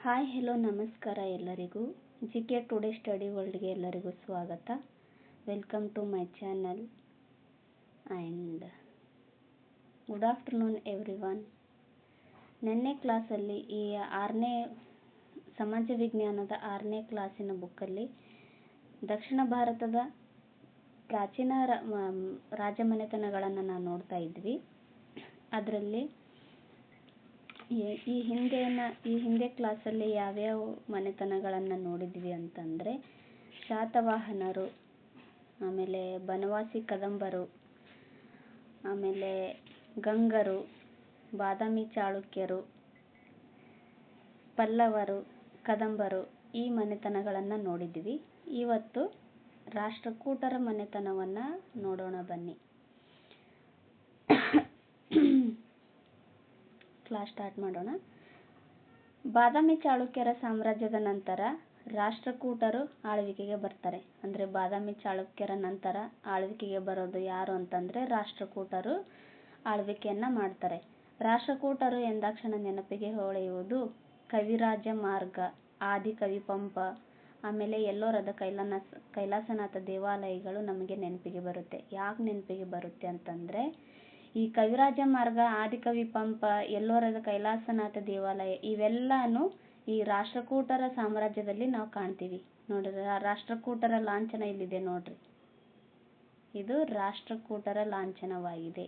Hi, hello, ನಮಸ್ಕಾರ ಎಲ್ಲರಿಗೂ. G K today study ವರ್ಲ್ಡ್ಗೆ ಎಲ್ಲರಿಗೂ ಸ್ವಾಗತ. Welcome to my channel and good afternoon everyone ನಿನ್ನೆ ಕ್ಲಾಸಲ್ಲಿ ಈ ಆರನೇ ಸಮಾಜ ವಿಜ್ಞಾನದ ಆರನೇ ಕ್ಲಾಸಿನ ಬುಕ್ಕಲ್ಲಿ ದಕ್ಷಿಣ ಭಾರತದ ಪ್ರಾಚೀನ ರಾಜಮನೆತನಗಳನ್ನು ನಾವು ನೋಡ್ತಾ ಇದ್ವಿ. ಅದರಲ್ಲಿ ಈ- ಈ ಹಿಂದೆನ, ಈ ಹಿಂದೆ ಕ್ಲಾಸಲ್ಲಿ ಯಾವ್ಯಾವ ಮನೆತನಗಳನ್ನು ನೋಡಿದ್ವಿ ಅಂತಂದರೆ ಶಾತವಾಹನರು, ಆಮೇಲೆ ಬನವಾಸಿ ಕದಂಬರು, ಆಮೇಲೆ ಗಂಗರು, ಬಾದಾಮಿ ಚಾಳುಕ್ಯರು, ಪಲ್ಲವರು, ಕದಂಬರು ಈ ಮನೆತನಗಳನ್ನು ನೋಡಿದ್ವಿ. ಇವತ್ತು ರಾಷ್ಟ್ರಕೂಟರ ಮನೆತನವನ್ನು ನೋಡೋಣ ಬನ್ನಿ. ಕ್ಲಾಸ್ ಸ್ಟಾರ್ಟ್ ಮಾಡೋಣ. ಬಾದಾಮಿ ಚಾಳುಕ್ಯರ ಸಾಮ್ರಾಜ್ಯದ ನಂತರ ರಾಷ್ಟ್ರಕೂಟರು ಆಳ್ವಿಕೆಗೆ ಬರ್ತಾರೆ. ಅಂದರೆ ಬಾದಾಮಿ ಚಾಳುಕ್ಯರ ನಂತರ ಆಳ್ವಿಕೆಗೆ ಬರೋದು ಯಾರು ಅಂತಂದರೆ ರಾಷ್ಟ್ರಕೂಟರು ಆಳ್ವಿಕೆಯನ್ನು ಮಾಡ್ತಾರೆ. ರಾಷ್ಟ್ರಕೂಟರು ಎಂದಾಕ್ಷಣ ನೆನಪಿಗೆ ಹೊಳೆಯುವುದು ಕವಿರಾಜ ಮಾರ್ಗ ಆದಿಕವಿ ಪಂಪ, ಆಮೇಲೆ ಎಲ್ಲೋರದ ಕೈಲಾಸ ಕೈಲಾಸನಾಥ ದೇವಾಲಯಗಳು ನಮಗೆ ನೆನಪಿಗೆ ಬರುತ್ತೆ. ಯಾಕೆ ನೆನಪಿಗೆ ಬರುತ್ತೆ ಅಂತಂದರೆ ಈ ಕವಿರಾಜ ಮಾರ್ಗ, ಆದಿಕವಿ ಪಂಪ, ಎಲ್ಲೋರದ ಕೈಲಾಸನಾಥ ದೇವಾಲಯ, ಇವೆಲ್ಲಾನು ಈ ರಾಷ್ಟ್ರಕೂಟರ ಸಾಮ್ರಾಜ್ಯದಲ್ಲಿ ನಾವು ಕಾಣ್ತೀವಿ. ನೋಡ್ರಿ ರಾಷ್ಟ್ರಕೂಟರ ಲಾಂಛನ ಇಲ್ಲಿದೆ ನೋಡ್ರಿ. ಇದು ರಾಷ್ಟ್ರಕೂಟರ ಲಾಂಛನವಾಗಿದೆ.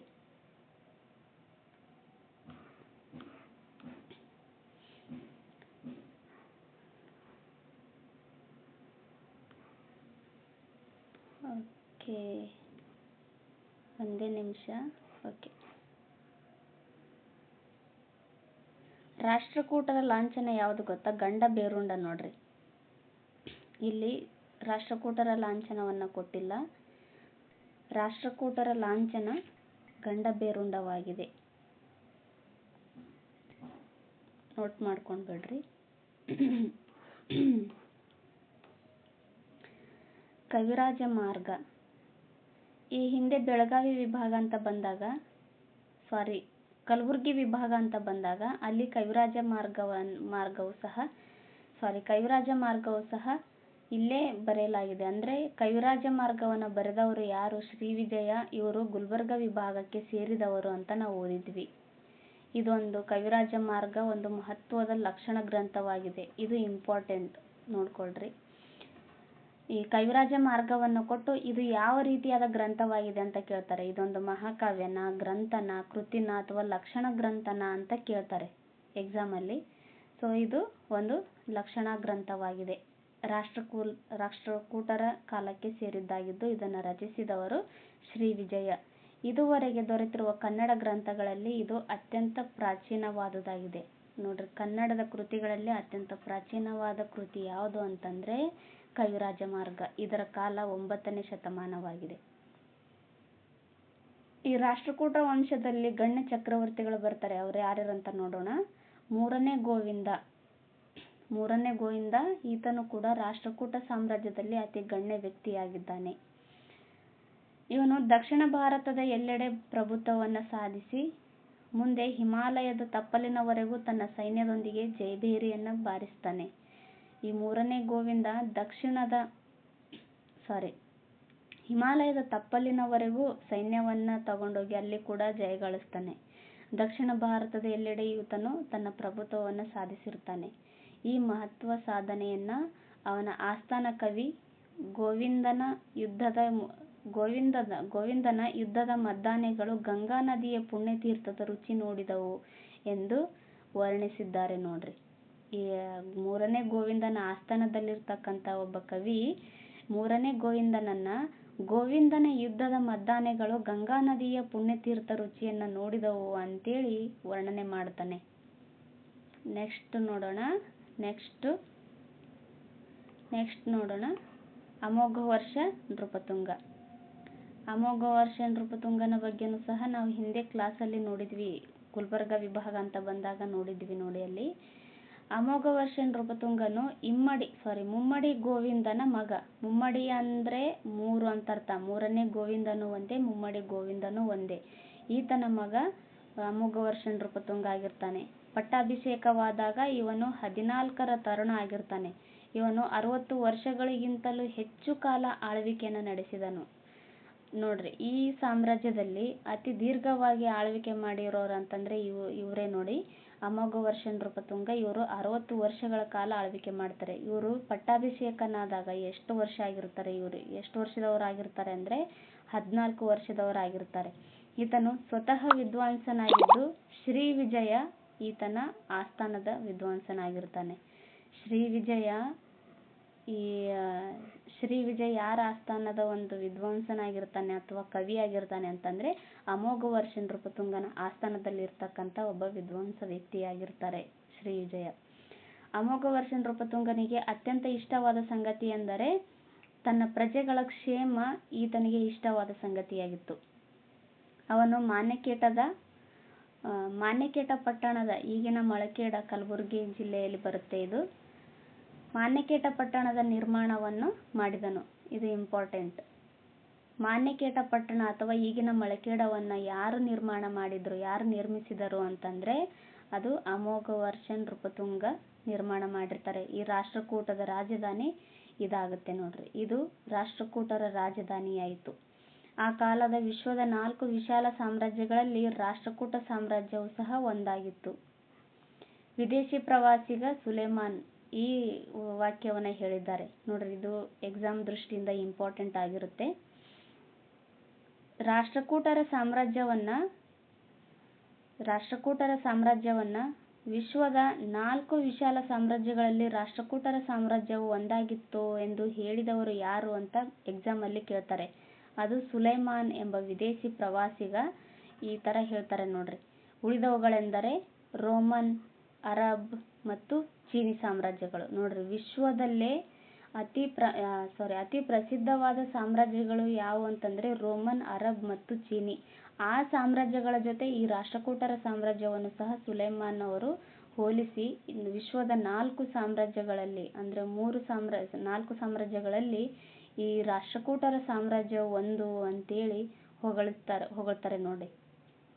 ಓಕೆ, ಒಂದೇ ನಿಮಿಷ. ಓಕೆ. ರಾಷ್ಟ್ರಕೂಟರ ಲಾಂಛನ ಯಾವುದು ಗೊತ್ತಾ? ಗಂಡ ಬೇರುಂಡ ನೋಡ್ರಿ. ಇಲ್ಲಿ ರಾಷ್ಟ್ರಕೂಟರ ಲಾಂಛನವನ್ನು ಕೊಟ್ಟಿಲ್ಲ. ರಾಷ್ಟ್ರಕೂಟರ ಲಾಂಛನ ಗಂಡ ಬೇರುಂಡವಾಗಿದೆ. ನೋಟ್ ಮಾಡ್ಕೊಂಡು ಬಿಡ್ರಿ ಕವಿರಾಜ ಮಾರ್ಗ. ಈ ಹಿಂದೆ ಬೆಳಗಾವಿ ವಿಭಾಗ ಅಂತ ಬಂದಾಗ ಸಾರಿ ಕಲಬುರಗಿ ವಿಭಾಗ ಅಂತ ಬಂದಾಗ, ಅಲ್ಲಿ ಕವಿರಾಜ ಮಾರ್ಗವನ್, ಮಾರ್ಗವು ಸಹ ಸಾರಿ ಕವಿರಾಜ ಮಾರ್ಗವು ಸಹ ಇಲ್ಲೇ ಬರೆಯಲಾಗಿದೆ. ಅಂದರೆ ಕವಿರಾಜ ಮಾರ್ಗವನ್ನು ಬರೆದವರು ಯಾರು? ಶ್ರೀವಿಜಯ ಇವರು ಗುಲ್ಬರ್ಗ ವಿಭಾಗಕ್ಕೆ ಸೇರಿದವರು ಅಂತ ನಾವು ಓದಿದ್ವಿ. ಇದೊಂದು ಕವಿರಾಜ ಮಾರ್ಗ ಒಂದು ಮಹತ್ವದ ಲಕ್ಷಣ ಗ್ರಂಥವಾಗಿದೆ. ಇದು ಇಂಪಾರ್ಟೆಂಟ್ ನೋಡ್ಕೊಳ್ರಿ. ಈ ಕವಿರಾಜ ಮಾರ್ಗವನ್ನು ಕೊಟ್ಟು ಇದು ಯಾವ ರೀತಿಯಾದ ಗ್ರಂಥವಾಗಿದೆ ಅಂತ ಕೇಳ್ತಾರೆ. ಇದೊಂದು ಮಹಾಕಾವ್ಯನ, ಗ್ರಂಥನ, ಕೃತಿನ ಅಥವಾ ಲಕ್ಷಣ ಗ್ರಂಥನ ಅಂತ ಕೇಳ್ತಾರೆ ಎಕ್ಸಾಮಲ್ಲಿ ಸೊ ಇದು ಒಂದು ಲಕ್ಷಣ ಗ್ರಂಥವಾಗಿದೆ. ರಾಷ್ಟ್ರಕೂಲ್, ರಾಷ್ಟ್ರಕೂಟರ ಕಾಲಕ್ಕೆ ಸೇರಿದ್ದಾಗಿದ್ದು ಇದನ್ನು ರಚಿಸಿದವರು ಶ್ರೀ ವಿಜಯ. ಇದುವರೆಗೆ ದೊರೆತಿರುವ ಕನ್ನಡ ಗ್ರಂಥಗಳಲ್ಲಿ ಇದು ಅತ್ಯಂತ ಪ್ರಾಚೀನವಾದುದಾಗಿದೆ. ನೋಡ್ರಿ, ಕನ್ನಡದ ಕೃತಿಗಳಲ್ಲಿ ಅತ್ಯಂತ ಪ್ರಾಚೀನವಾದ ಕೃತಿ ಯಾವುದು ಅಂತಂದ್ರೆ ಕವಿರಾಜ ಮಾರ್ಗ ಇದರ ಕಾಲ ಒಂಬತ್ತನೇ ಶತಮಾನವಾಗಿದೆ. ಈ ರಾಷ್ಟ್ರಕೂಟ ವಂಶದಲ್ಲಿ ಗಣ್ಯ ಚಕ್ರವರ್ತಿಗಳು ಬರ್ತಾರೆ. ಅವ್ರು ಯಾರ್ಯಾರು ಅಂತ ನೋಡೋಣ. ಮೂರನೇ ಗೋವಿಂದ ಮೂರನೇ ಗೋವಿಂದ ಈತನು ಕೂಡ ರಾಷ್ಟ್ರಕೂಟ ಸಾಮ್ರಾಜ್ಯದಲ್ಲಿ ಅತಿ ಗಣ್ಯ ವ್ಯಕ್ತಿಯಾಗಿದ್ದಾನೆ. ಇವನು ದಕ್ಷಿಣ ಭಾರತದ ಎಲ್ಲೆಡೆ ಪ್ರಭುತ್ವವನ್ನು ಸಾಧಿಸಿ, ಮುಂದೆ ಹಿಮಾಲಯದ ತಪ್ಪಲಿನವರೆಗೂ ತನ್ನ ಸೈನ್ಯದೊಂದಿಗೆ ಜಯಭೇರಿಯನ್ನು ಬಾರಿಸ್ತಾನೆ. ಈ ಮೂರನೇ ಗೋವಿಂದ ದಕ್ಷಿಣದ ಸಾರಿ ಹಿಮಾಲಯದ ತಪ್ಪಲಿನವರೆಗೂ ಸೈನ್ಯವನ್ನ ತಗೊಂಡೋಗಿ ಅಲ್ಲಿ ಕೂಡ ಜಯಗಳಿಸ್ತಾನೆ ದಕ್ಷಿಣ ಭಾರತದ ಎಲ್ಲೆಡೆ ಈತನು ತನ್ನ ಪ್ರಭುತ್ವವನ್ನು ಸಾಧಿಸಿರ್ತಾನೆ. ಈ ಮಹತ್ವ ಸಾಧನೆಯನ್ನ ಅವನ ಆಸ್ಥಾನ ಕವಿ ಗೋವಿಂದನ ಯುದ್ಧದ ಗೋವಿಂದದ, ಗೋವಿಂದನ ಯುದ್ಧದ ಮದ್ದಾನೆಗಳು ಗಂಗಾ ನದಿಯ ಪುಣ್ಯತೀರ್ಥದ ರುಚಿ ನೋಡಿದವು ಎಂದು ವರ್ಣಿಸಿದ್ದಾರೆ ನೋಡ್ರಿ. ಮೂರನೇ ಗೋವಿಂದನ ಆಸ್ಥಾನದಲ್ಲಿರ್ತಕ್ಕಂಥ ಒಬ್ಬ ಕವಿ, ಮೂರನೇ ಗೋವಿಂದನನ್ನ ಗೋವಿಂದನ ಯುದ್ಧದ ಮದ್ದಾನೆಗಳು ಗಂಗಾ ನದಿಯ ಪುಣ್ಯತೀರ್ಥ ರುಚಿಯನ್ನ ನೋಡಿದವು ಅಂತೇಳಿ ವರ್ಣನೆ ಮಾಡ್ತಾನೆ. ನೆಕ್ಸ್ಟ್ ನೋಡೋಣ. ನೆಕ್ಸ್ಟ್ ನೆಕ್ಸ್ಟ್ ನೋಡೋಣ. ಅಮೋಘ ವರ್ಷ ನೃಪತುಂಗ. ಅಮೋಘ ವರ್ಷ ನೃಪತುಂಗನ ಬಗ್ಗೆನೂ ಸಹ ನಾವು ಹಿಂದೆ ಕ್ಲಾಸಲ್ಲಿ ನೋಡಿದ್ವಿ. ಗುಲ್ಬರ್ಗ ವಿಭಾಗ ಅಂತ ಬಂದಾಗ ನೋಡಿದ್ವಿ ನೋಡಿ ಅಲ್ಲಿ. ಅಮೋಘ ವರ್ಷ ನೃಪತುಂಗನು ಇಮ್ಮಡಿ ಸಾರಿ ಮುಮ್ಮಡಿ ಗೋವಿಂದನ ಮಗ. ಮುಮ್ಮಡಿ ಅಂದ್ರೆ ಮೂರು ಅಂತ ಅರ್ಥ ಮೂರನೇ ಗೋವಿಂದನು ಒಂದೇ, ಮುಮ್ಮಡಿ ಗೋವಿಂದನು ಒಂದೇ. ಈತನ ಮಗ ಅಮೋಘ ವರ್ಷ ನೃಪತುಂಗ ಆಗಿರ್ತಾನೆ. ಪಟ್ಟಾಭಿಷೇಕವಾದಾಗ ಇವನು ಹದಿನಾಲ್ಕರ ತರುಣ ಆಗಿರ್ತಾನೆ. ಇವನು ಅರವತ್ತು ವರ್ಷಗಳಿಗಿಂತಲೂ ಹೆಚ್ಚು ಕಾಲ ಆಳ್ವಿಕೆಯನ್ನು ನಡೆಸಿದನು. ನೋಡ್ರಿ, ಈ ಸಾಮ್ರಾಜ್ಯದಲ್ಲಿ ಅತಿ ದೀರ್ಘವಾಗಿ ಆಳ್ವಿಕೆ ಮಾಡಿರೋರು ಅಂತಂದ್ರೆ ಇವು, ಇವರೇ ನೋಡಿ. ಅಮೋಘವರ್ಷ ನೃಪತುಂಗ ಇವರು ಅರವತ್ತು ವರ್ಷಗಳ ಕಾಲ ಆಳ್ವಿಕೆ ಮಾಡ್ತಾರೆ. ಇವರು ಪಟ್ಟಾಭಿಷೇಕನಾದಾಗ ಎಷ್ಟು ವರ್ಷ ಆಗಿರ್ತಾರೆ ಇವರು? ಎಷ್ಟು ವರ್ಷದವರಾಗಿರ್ತಾರೆ ಅಂದ್ರೆ ಹದಿನಾಲ್ಕು ವರ್ಷದವರಾಗಿರ್ತಾರೆ. ಈತನು ಸ್ವತಃ ವಿದ್ವಾಂಸನಾಗಿದ್ದು ಶ್ರೀ ವಿಜಯ ಈತನ ಆಸ್ಥಾನದ ವಿದ್ವಾಂಸನಾಗಿರ್ತಾನೆ. ಶ್ರೀ ವಿಜಯ ಈ ಶ್ರೀ ವಿಜಯ ಯಾರ ಆಸ್ಥಾನದ ಒಂದು ವಿದ್ವಾಂಸನಾಗಿರ್ತಾನೆ ಅಥವಾ ಕವಿ ಆಗಿರ್ತಾನೆ ಅಂತಂದ್ರೆ ಅಮೋಘ ವರ್ಷ ನೃಪತುಂಗನ ಆಸ್ಥಾನದಲ್ಲಿ ಇರ್ತಕ್ಕಂತ ಒಬ್ಬ ವಿದ್ವಾಂಸ ವ್ಯಕ್ತಿಯಾಗಿರ್ತಾರೆ ಶ್ರೀ ವಿಜಯ. ಅಮೋಘ ವರ್ಷ ನೃಪತುಂಗನಿಗೆ ಅತ್ಯಂತ ಇಷ್ಟವಾದ ಸಂಗತಿ ಎಂದರೆ ತನ್ನ ಪ್ರಜೆಗಳ ಕ್ಷೇಮ ಈತನಿಗೆ ಇಷ್ಟವಾದ ಸಂಗತಿಯಾಗಿತ್ತು. ಅವನು ಮಾನ್ಯಕೇಟದ ಮಾನ್ಯಕೇಟ ಪಟ್ಟಣದ ಈಗಿನ ಮಳಕೇಡ ಕಲಬುರಗಿ ಜಿಲ್ಲೆಯಲ್ಲಿ ಬರುತ್ತೆ ಇದು. ಮಾನ್ಯಕೇಟ ಪಟ್ಟಣದ ನಿರ್ಮಾಣವನ್ನು ಮಾಡಿದನು. ಇದು ಇಂಪಾರ್ಟೆಂಟ್ ಮಾನ್ಯಕೇಟ ಪಟ್ಟಣ ಅಥವಾ ಈಗಿನ ಮಳಕೇಡವನ್ನ ಯಾರು ನಿರ್ಮಾಣ ಮಾಡಿದ್ರು, ಯಾರು ನಿರ್ಮಿಸಿದರು ಅಂತಂದ್ರೆ ಅದು ಅಮೋಘ ವರ್ಷನ್ ರೂಪತುಂಗ ನಿರ್ಮಾಣ ಮಾಡಿರ್ತಾರೆ. ಈ ರಾಷ್ಟ್ರಕೂಟದ ರಾಜಧಾನಿ ಇದಾಗುತ್ತೆ ನೋಡ್ರಿ. ಇದು ರಾಷ್ಟ್ರಕೂಟರ ರಾಜಧಾನಿಯಾಯಿತು. ಆ ಕಾಲದ ವಿಶ್ವದ ನಾಲ್ಕು ವಿಶಾಲ ಸಾಮ್ರಾಜ್ಯಗಳಲ್ಲಿ ರಾಷ್ಟ್ರಕೂಟ ಸಾಮ್ರಾಜ್ಯವು ಸಹ ಒಂದಾಗಿತ್ತು. ವಿದೇಶಿ ಪ್ರವಾಸಿಗ ಸುಲೇಮಾನ್ ಈ ವಾಕ್ಯವನ್ನು ಹೇಳಿದ್ದಾರೆ. ನೋಡ್ರಿ, ಇದು ಎಕ್ಸಾಮ್ ದೃಷ್ಟಿಯಿಂದ ಇಂಪಾರ್ಟೆಂಟ್ ಆಗಿರುತ್ತೆ. ರಾಷ್ಟ್ರಕೂಟರ ಸಾಮ್ರಾಜ್ಯವನ್ನ ರಾಷ್ಟ್ರಕೂಟರ ಸಾಮ್ರಾಜ್ಯವನ್ನ ವಿಶ್ವದ ನಾಲ್ಕು ವಿಶಾಲ ಸಾಮ್ರಾಜ್ಯಗಳಲ್ಲಿ ರಾಷ್ಟ್ರಕೂಟರ ಸಾಮ್ರಾಜ್ಯವು ಒಂದಾಗಿತ್ತು ಎಂದು ಹೇಳಿದವರು ಯಾರು ಅಂತ ಎಕ್ಸಾಮ್ ಅಲ್ಲಿ ಕೇಳ್ತಾರೆ. ಅದು ಸುಲೈಮಾನ್ ಎಂಬ ವಿದೇಶಿ ಪ್ರವಾಸಿಗ ಈ ತರ ಹೇಳ್ತಾರೆ ನೋಡ್ರಿ. ಉಳಿದವುಗಳೆಂದರೆ ರೋಮನ್, ಅರಬ್ ಮತ್ತು ಚೀನಿ ಸಾಮ್ರಾಜ್ಯಗಳು. ನೋಡ್ರಿ, ವಿಶ್ವದಲ್ಲೇ ಅತಿ ಪ್ರ ಸಾರಿ ಅತಿ ಪ್ರಸಿದ್ಧವಾದ ಸಾಮ್ರಾಜ್ಯಗಳು ಯಾವುವು ಅಂತಂದ್ರೆ ರೋಮನ್, ಅರಬ್ ಮತ್ತು ಚೀನಿ. ಆ ಸಾಮ್ರಾಜ್ಯಗಳ ಜೊತೆ ಈ ರಾಷ್ಟ್ರಕೂಟರ ಸಾಮ್ರಾಜ್ಯವನ್ನು ಸಹ ಸುಲೈಮಾನ್ ಅವರು ಹೋಲಿಸಿ ವಿಶ್ವದ ನಾಲ್ಕು ಸಾಮ್ರಾಜ್ಯಗಳಲ್ಲಿ, ಅಂದ್ರೆ ಮೂರು ಸಾಮ್ರಾಜ್ಯ ನಾಲ್ಕು ಸಾಮ್ರಾಜ್ಯಗಳಲ್ಲಿ ಈ ರಾಷ್ಟ್ರಕೂಟರ ಸಾಮ್ರಾಜ್ಯ ಒಂದು ಅಂತೇಳಿ ಹೊಗಳುತ್ತಾರೆ, ಹೊಗಳ್ತಾರೆ ನೋಡಿ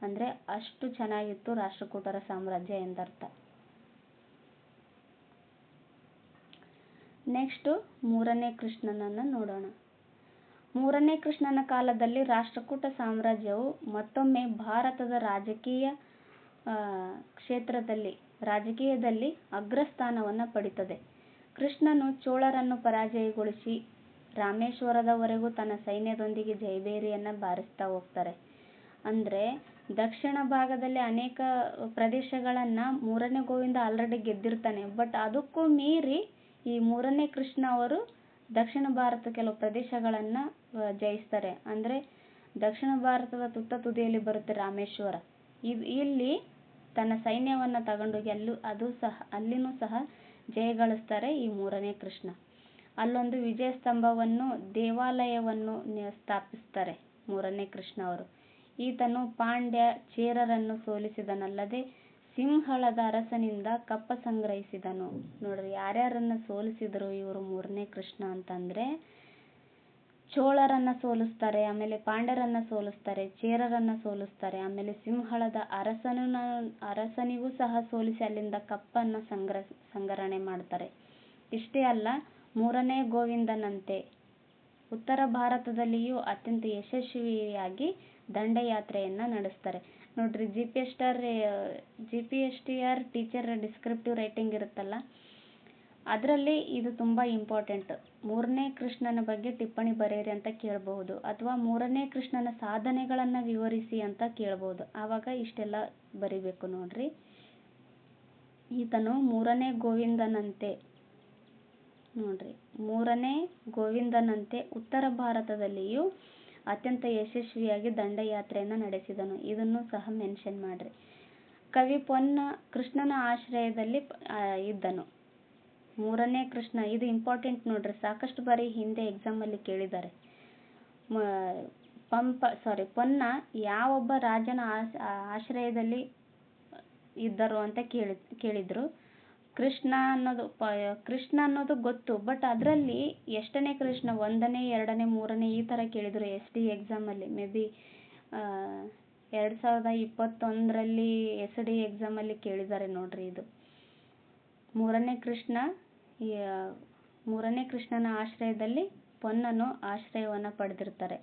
ಅಂದ್ರೆ ಅಷ್ಟು ಚೆನ್ನಾಗಿತ್ತು ರಾಷ್ಟ್ರಕೂಟರ ಸಾಮ್ರಾಜ್ಯ ಎಂದರ್ಥ. ನೆಕ್ಸ್ಟ್ ಮೂರನೇ ಕೃಷ್ಣನನ್ನು ನೋಡೋಣ. ಮೂರನೇ ಕೃಷ್ಣನ ಕಾಲದಲ್ಲಿ ರಾಷ್ಟ್ರಕೂಟ ಸಾಮ್ರಾಜ್ಯವು ಮತ್ತೊಮ್ಮೆ ಭಾರತದ ರಾಜಕೀಯ ಕ್ಷೇತ್ರದಲ್ಲಿ, ರಾಜಕೀಯದಲ್ಲಿ ಅಗ್ರಸ್ಥಾನವನ್ನು ಪಡೀತದೆ. ಕೃಷ್ಣನು ಚೋಳರನ್ನು ಪರಾಜಯಗೊಳಿಸಿ ರಾಮೇಶ್ವರದವರೆಗೂ ತನ್ನ ಸೈನ್ಯದೊಂದಿಗೆ ಜಯಭೇರಿಯನ್ನು ಬಾರಿಸ್ತಾ ಹೋಗ್ತಾರೆ. ಅಂದರೆ ದಕ್ಷಿಣ ಭಾಗದಲ್ಲಿ ಅನೇಕ ಪ್ರದೇಶಗಳನ್ನು ಮೂರನೇ ಗೋವಿಂದ ಆಲ್ರೆಡಿ ಗೆದ್ದಿರ್ತಾನೆ, ಬಟ್ ಅದಕ್ಕೂ ಮೀರಿ ಈ ಮೂರನೇ ಕೃಷ್ಣ ಅವರು ದಕ್ಷಿಣ ಭಾರತ ಕೆಲವು ಪ್ರದೇಶಗಳನ್ನ ಜಯಿಸ್ತಾರೆ. ಅಂದ್ರೆ ದಕ್ಷಿಣ ಭಾರತದ ತುತ್ತ ತುದಿಯಲ್ಲಿ ಬರುತ್ತೆ ರಾಮೇಶ್ವರ. ಇಲ್ಲಿ ತನ್ನ ಸೈನ್ಯವನ್ನ ತಗೊಂಡೋಗಿ ಅಲ್ಲೂ, ಅದು ಸಹ, ಅಲ್ಲಿನೂ ಸಹ ಜಯಗಳಿಸ್ತಾರೆ ಈ ಮೂರನೇ ಕೃಷ್ಣ. ಅಲ್ಲೊಂದು ವಿಜಯ ಸ್ತಂಭವನ್ನು, ದೇವಾಲಯವನ್ನು ಸ್ಥಾಪಿಸ್ತಾರೆ ಮೂರನೇ ಕೃಷ್ಣ ಅವರು. ಈತನು ಪಾಂಡ್ಯ ಚೇರರನ್ನು ಸೋಲಿಸಿದನಲ್ಲದೆ ಸಿಂಹಳದ ಅರಸನಿಂದ ಕಪ್ಪ ಸಂಗ್ರಹಿಸಿದನು. ನೋಡ್ರಿ, ಯಾರ್ಯಾರನ್ನ ಸೋಲಿಸಿದ್ರು ಇವರು ಮೂರನೇ ಕೃಷ್ಣ ಅಂತಂದ್ರೆ, ಚೋಳರನ್ನ ಸೋಲಿಸ್ತಾರೆ, ಆಮೇಲೆ ಪಾಂಡರನ್ನ ಸೋಲಿಸ್ತಾರೆ, ಚೇರರನ್ನ ಸೋಲಿಸ್ತಾರೆ, ಆಮೇಲೆ ಸಿಂಹಳದ ಅರಸನ ಅರಸನಿಗೂ ಸಹ ಸೋಲಿಸಿ ಅಲ್ಲಿಂದ ಕಪ್ಪನ್ನ ಸಂಗ್ರ, ಸಂಗ್ರಹಣೆ ಮಾಡ್ತಾರೆ. ಇಷ್ಟೇ ಅಲ್ಲ, ಮೂರನೇ ಗೋವಿಂದನಂತೆ ಉತ್ತರ ಭಾರತದಲ್ಲಿಯೂ ಅತ್ಯಂತ ಯಶಸ್ವಿಯಾಗಿ ದಂಡಯಾತ್ರೆಯನ್ನ ನಡೆಸ್ತಾರೆ. ನೋಡ್ರಿ ಜಿ ಪಿ ಎಸ್ ಟಾರ್ G P S T R teacher descriptive writing ಇರುತ್ತಲ್ಲ, ಅದರಲ್ಲಿ ಇದು ತುಂಬ ಇಂಪಾರ್ಟೆಂಟ್ ಮೂರನೇ ಕೃಷ್ಣನ ಬಗ್ಗೆ ಟಿಪ್ಪಣಿ ಬರೆಯಿರಿ ಅಂತ ಕೇಳಬಹುದು, ಅಥವಾ ಮೂರನೇ ಕೃಷ್ಣನ ಸಾಧನೆಗಳನ್ನು ವಿವರಿಸಿ ಅಂತ ಕೇಳಬಹುದು. ಆವಾಗ ಇಷ್ಟೆಲ್ಲ ಬರಿಬೇಕು ನೋಡ್ರಿ. ಈತನು ಮೂರನೇ ಗೋವಿಂದನಂತೆ, ನೋಡ್ರಿ, ಮೂರನೇ ಗೋವಿಂದನಂತೆ ಉತ್ತರ ಭಾರತದಲ್ಲಿಯೂ ಅತ್ಯಂತ ಯಶಸ್ವಿಯಾಗಿ ದಂಡಯಾತ್ರೆಯನ್ನು ನಡೆಸಿದನು. ಇದನ್ನು ಸಹ ಮೆನ್ಷನ್ ಮಾಡ್ರಿ. ಕವಿ ಪೊನ್ನ ಕೃಷ್ಣನ ಆಶ್ರಯದಲ್ಲಿ ಇದ್ದನು. ಮೂರನೇ ಕೃಷ್ಣ, ಇದು ಇಂಪಾರ್ಟೆಂಟ್ ನೋಡ್ರಿ, ಸಾಕಷ್ಟು ಬಾರಿ ಹಿಂದೆ ಎಕ್ಸಾಮ್ ಅಲ್ಲಿ ಕೇಳಿದ್ದಾರೆ. ಪಂಪ ಸಾರಿ ಪೊನ್ನ ಯಾವೊಬ್ಬ ರಾಜನ ಆಶ್ರಯದಲ್ಲಿ ಇದ್ದರು ಅಂತ ಕೇಳಿ, ಕೇಳಿದ್ರು. ಕೃಷ್ಣ ಅನ್ನೋದು ಕೃಷ್ಣ ಅನ್ನೋದು ಗೊತ್ತು ಬಟ್ ಅದರಲ್ಲಿ ಎಷ್ಟನೇ ಕೃಷ್ಣ, ಒಂದನೇ, ಎರಡನೇ, ಮೂರನೇ ಈ ತರ ಕೇಳಿದ್ರು ಎಸ್ ಡಿ ಎಕ್ಸಾಮಲ್ಲಿ ಮೇ ಬಿ ಎರಡು ಸಾವಿರದ ಇಪ್ಪತ್ತೊಂದರಲ್ಲಿ ಎಸ್ ಡಿ ಎಕ್ಸಾಮಲ್ಲಿ ಕೇಳಿದ್ದಾರೆ ನೋಡ್ರಿ ಇದು. ಮೂರನೇ ಕೃಷ್ಣ ಮೂರನೇ ಕೃಷ್ಣನ ಆಶ್ರಯದಲ್ಲಿ ಪೊನ್ನನು ಆಶ್ರಯವನ್ನು ಪಡೆದಿರ್ತಾರೆ.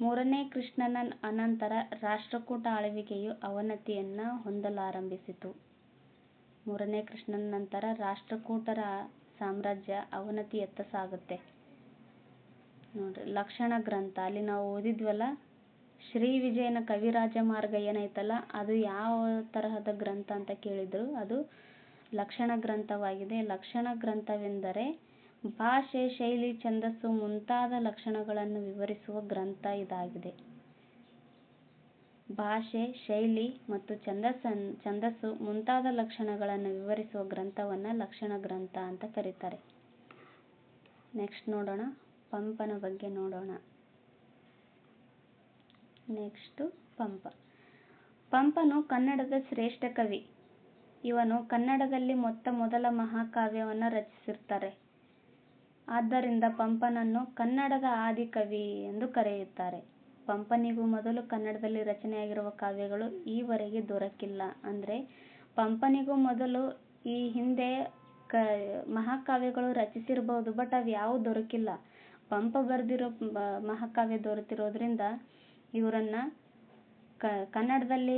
ಮೂರನೇ ಕೃಷ್ಣನ ಅನಂತರ ರಾಷ್ಟ್ರಕೂಟ ಆಳ್ವಿಕೆಯು ಅವನತಿಯನ್ನು ಹೊಂದಲಾರಂಭಿಸಿತು. ಮೂರನೇ ಕೃಷ್ಣನ ನಂತರ ರಾಷ್ಟ್ರಕೂಟರ ಸಾಮ್ರಾಜ್ಯ ಅವನತಿಯತ್ತ ಸಾಗುತ್ತೆ. ನೋಡ್ರಿ, ಲಕ್ಷಣ ಗ್ರಂಥ. ಅಲ್ಲಿ ನಾವು ಓದಿದ್ವಲ್ಲ, ಶ್ರೀ ವಿಜಯನ ಕವಿರಾಜ ಮಾರ್ಗ ಏನೈತಲ್ಲ ಅದು ಯಾವ ತರಹದ ಗ್ರಂಥ ಅಂತ ಕೇಳಿದ್ರು, ಅದು ಲಕ್ಷಣ ಗ್ರಂಥವಾಗಿದೆ. ಲಕ್ಷಣ ಗ್ರಂಥವೆಂದರೆ ಭಾಷೆ, ಶೈಲಿ, ಛಂದಸ್ಸು ಮುಂತಾದ ಲಕ್ಷಣಗಳನ್ನು ವಿವರಿಸುವ ಗ್ರಂಥ ಇದಾಗಿದೆ. ಭಾಷೆ, ಶೈಲಿ ಮತ್ತು ಛಂದಸ್ಸನ್, ಛಂದಸ್ಸು ಮುಂತಾದ ಲಕ್ಷಣಗಳನ್ನು ವಿವರಿಸುವ ಗ್ರಂಥವನ್ನು ಲಕ್ಷಣ ಗ್ರಂಥ ಅಂತ ಕರೀತಾರೆ. ನೆಕ್ಸ್ಟ್ ನೋಡೋಣ. ಪಂಪನ ಬಗ್ಗೆ ನೋಡೋಣ. ನೆಕ್ಸ್ಟು ಪಂಪ. ಪಂಪನು ಕನ್ನಡದ ಶ್ರೇಷ್ಠ ಕವಿ. ಇವನು ಕನ್ನಡದಲ್ಲಿ ಮೊತ್ತ ಮೊದಲ ಮಹಾಕಾವ್ಯವನ್ನು ರಚಿಸಿರ್ತಾರೆ. ಆದ್ದರಿಂದ ಪಂಪನನ್ನು ಕನ್ನಡದ ಆದಿಕವಿ ಎಂದು ಕರೆಯುತ್ತಾರೆ. ಪಂಪನಿಗೂ ಮೊದಲು ಕನ್ನಡದಲ್ಲಿ ರಚನೆಯಾಗಿರುವ ಕಾವ್ಯಗಳು ಈವರೆಗೆ ದೊರಕಿಲ್ಲ. ಅಂದರೆ, ಪಂಪನಿಗೂ ಮೊದಲು ಈ ಹಿಂದೆ ಕ, ಮಹಾಕಾವ್ಯಗಳು ರಚಿಸಿರ್ಬೋದು ಬಟ್ ಅವು ಯಾವ ದೊರಕಿಲ್ಲ. ಪಂಪ ಬರೆದಿರೋ ಮಹಾಕಾವ್ಯ ದೊರೆತಿರೋದ್ರಿಂದ ಇವರನ್ನು ಕನ್ನಡದಲ್ಲಿ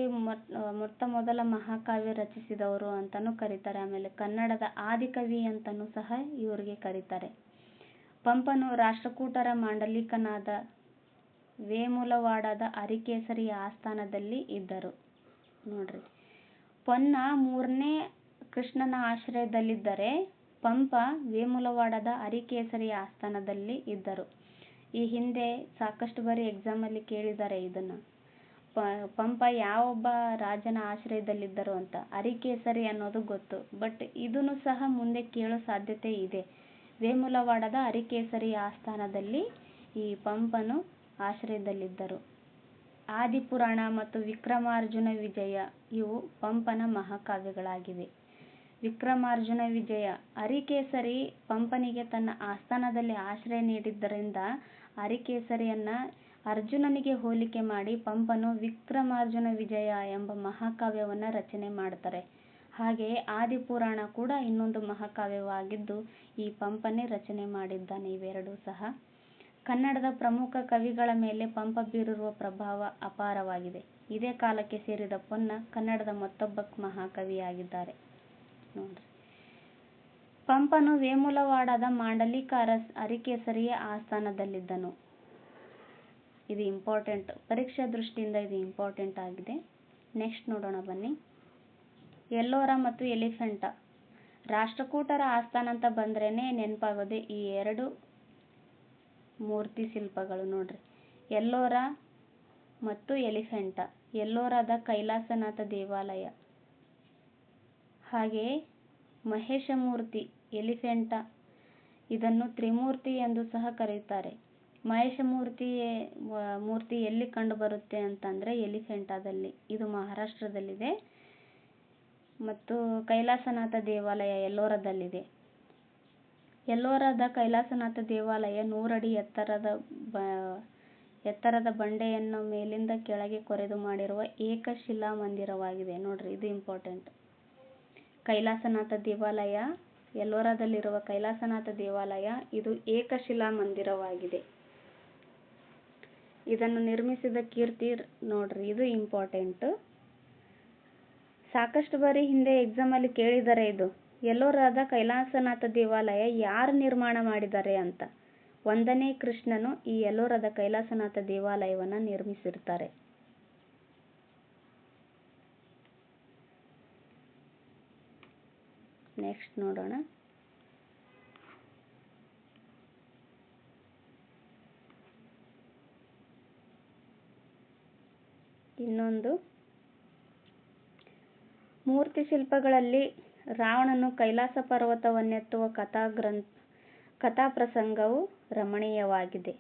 ಮೊಟ್ಟ ಮೊದಲ ಮಹಾಕಾವ್ಯ ರಚಿಸಿದವರು ಅಂತಲೂ ಕರೀತಾರೆ. ಆಮೇಲೆ ಕನ್ನಡದ ಆದಿಕವಿ ಅಂತಲೂ ಸಹ ಇವರಿಗೆ ಕರೀತಾರೆ. ಪಂಪನು ರಾಷ್ಟ್ರಕೂಟರ ಮಾಂಡಲಿಕನಾದ ವೇಮುಲವಾಡದ ಅರಿಕೇಸರಿ ಆಸ್ಥಾನದಲ್ಲಿ ಇದ್ದರು. ನೋಡ್ರಿ. ಪೊನ್ನ ಮೂರನೇ ಕೃಷ್ಣನ ಆಶ್ರಯದಲ್ಲಿದ್ದರೆ ಪಂಪ ವೇಮುಲವಾಡದ ಹರಿಕೇಸರಿ ಆಸ್ಥಾನದಲ್ಲಿ ಇದ್ದರು. ಈ ಹಿಂದೆ ಸಾಕಷ್ಟು ಬಾರಿ ಎಕ್ಸಾಮಲ್ಲಿ ಕೇಳಿದ್ದಾರೆ ಇದನ್ನು. ಪಂಪ ಯಾವೊಬ್ಬ ರಾಜನ ಆಶ್ರಯದಲ್ಲಿದ್ದರು ಅಂತ. ಅರಿಕೇಸರಿ ಅನ್ನೋದು ಗೊತ್ತು. ಬಟ್ ಇದನ್ನು ಸಹ ಮುಂದೆ ಕೇಳೋ ಸಾಧ್ಯತೆ ಇದೆ. ವೇಮುಲವಾಡದ ಅರಿಕೇಸರಿ ಆಸ್ಥಾನದಲ್ಲಿ ಈ ಪಂಪನು ಆಶ್ರಯದಲ್ಲಿದ್ದರು. ಆದಿಪುರಾಣ ಮತ್ತು ವಿಕ್ರಮಾರ್ಜುನ ವಿಜಯ ಇವು ಪಂಪನ ಮಹಾಕಾವ್ಯಗಳಾಗಿವೆ. ವಿಕ್ರಮಾರ್ಜುನ ವಿಜಯ ಅರಿಕೇಸರಿ ಪಂಪನಿಗೆ ತನ್ನ ಆಸ್ಥಾನದಲ್ಲಿ ಆಶ್ರಯ ನೀಡಿದ್ದರಿಂದ ಅರಿಕೇಸರಿಯನ್ನ ಅರ್ಜುನನಿಗೆ ಹೋಲಿಕೆ ಮಾಡಿ ಪಂಪನು ವಿಕ್ರಮಾರ್ಜುನ ವಿಜಯ ಎಂಬ ಮಹಾಕಾವ್ಯವನ್ನು ರಚನೆ ಮಾಡ್ತಾರೆ. ಹಾಗೆಯೇ ಆದಿಪುರಾಣ ಕೂಡ ಇನ್ನೊಂದು ಮಹಾಕಾವ್ಯವಾಗಿದ್ದು ಈ ಪಂಪನೇ ರಚನೆ ಮಾಡಿದ್ದಾನೆ ಇವೆರಡೂ ಸಹ. ಕನ್ನಡದ ಪ್ರಮುಖ ಕವಿಗಳ ಮೇಲೆ ಪಂಪ ಬೀರಿರುವ ಪ್ರಭಾವ ಅಪಾರವಾಗಿದೆ. ಇದೇ ಕಾಲಕ್ಕೆ ಸೇರಿದ ಪೊನ್ನ ಕನ್ನಡದ ಮತ್ತೊಬ್ಬ ಮಹಾಕವಿಯಾಗಿದ್ದಾರೆ. ಪಂಪನು ವೇಮುಲವಾಡದ ಮಾಂಡಲಿಕ ಅರಿಕೇಸರಿಯ ಆಸ್ಥಾನದಲ್ಲಿದ್ದನು. ಇದು ಇಂಪಾರ್ಟೆಂಟ್. ಪರೀಕ್ಷಾ ದೃಷ್ಟಿಯಿಂದ ಇದು ಇಂಪಾರ್ಟೆಂಟ್ ಆಗಿದೆ. ನೆಕ್ಸ್ಟ್ ನೋಡೋಣ ಬನ್ನಿ. ಎಲ್ಲೋರ ಮತ್ತು ಎಲಿಫೆಂಟ. ರಾಷ್ಟ್ರಕೂಟರ ಆಸ್ಥಾನ ಅಂತ ಬಂದ್ರೇನೆ ನೆನಪಾಗೋದೆ ಈ ಎರಡು ಮೂರ್ತಿ ಶಿಲ್ಪಗಳು ನೋಡ್ರಿ. ಎಲ್ಲೋರ ಮತ್ತು ಎಲಿಫೆಂಟ. ಎಲ್ಲೋರದ ಕೈಲಾಸನಾಥ ದೇವಾಲಯ. ಹಾಗೆಯೇ ಮಹೇಶಮೂರ್ತಿ, ಎಲಿಫೆಂಟ ಇದನ್ನು ತ್ರಿಮೂರ್ತಿ ಎಂದು ಸಹ ಕರೆಯುತ್ತಾರೆ ಮಹೇಶಮೂರ್ತಿ ಮೂರ್ತಿ ಎಲ್ಲಿ ಕಂಡುಬರುತ್ತೆ ಅಂತಂದರೆ ಎಲಿಫೆಂಟಾದಲ್ಲಿ. ಇದು ಮಹಾರಾಷ್ಟ್ರದಲ್ಲಿದೆ. ಮತ್ತು ಕೈಲಾಸನಾಥ ದೇವಾಲಯ ಎಲ್ಲೋರದಲ್ಲಿದೆ. ಎಲ್ಲೋರದ ಕೈಲಾಸನಾಥ ದೇವಾಲಯ ನೂರಡಿ ಎತ್ತರದ ಬ, ಎತ್ತರದ ಬಂಡೆಯನ್ನು ಮೇಲಿಂದ ಕೆಳಗೆ ಕೊರೆದು ಮಾಡಿರುವ ಏಕಶಿಲಾ ಮಂದಿರವಾಗಿದೆ ನೋಡ್ರಿ, ಇದು ಇಂಪಾರ್ಟೆಂಟ್ ಕೈಲಾಸನಾಥ ದೇವಾಲಯ, ಎಲ್ಲೋರಾದಲ್ಲಿರುವ ಕೈಲಾಸನಾಥ ದೇವಾಲಯ, ಇದು ಏಕಶಿಲಾ ಮಂದಿರವಾಗಿದೆ ಇದನ್ನು ನಿರ್ಮಿಸಿದ ಕೀರ್ತಿ ನೋಡ್ರಿ, ಇದು ಇಂಪಾರ್ಟೆಂಟ್ ಸಾಕಷ್ಟು ಬಾರಿ ಹಿಂದೆ ಎಕ್ಸಾಮಲ್ಲಿ ಕೇಳಿದ್ದಾರೆ ಇದು. ಎಲ್ಲೋರಾದ ಕೈಲಾಸನಾಥ ದೇವಾಲಯ ಯಾರು ನಿರ್ಮಾಣ ಮಾಡಿದ್ದಾರೆ ಅಂತ. ಒಂದನೇ ಕೃಷ್ಣನು ಈ ಎಲ್ಲೋರದ ಕೈಲಾಸನಾಥ ದೇವಾಲಯವನ್ನು ನಿರ್ಮಿಸಿರ್ತಾರೆ. ನೆಕ್ಸ್ಟ್ ನೋಡೋಣ. ಇನ್ನೊಂದು. ಮೂರ್ತಿ ಶಿಲ್ಪಗಳಲ್ಲಿ ರಾವಣನು ಕೈಲಾಸ ಪರ್ವತವನ್ನೆತ್ತುವ ಕಥಾಗ್ರಂಥ ಕಥಾಪ್ರಸಂಗವು ರಮಣೀಯವಾಗಿದೆ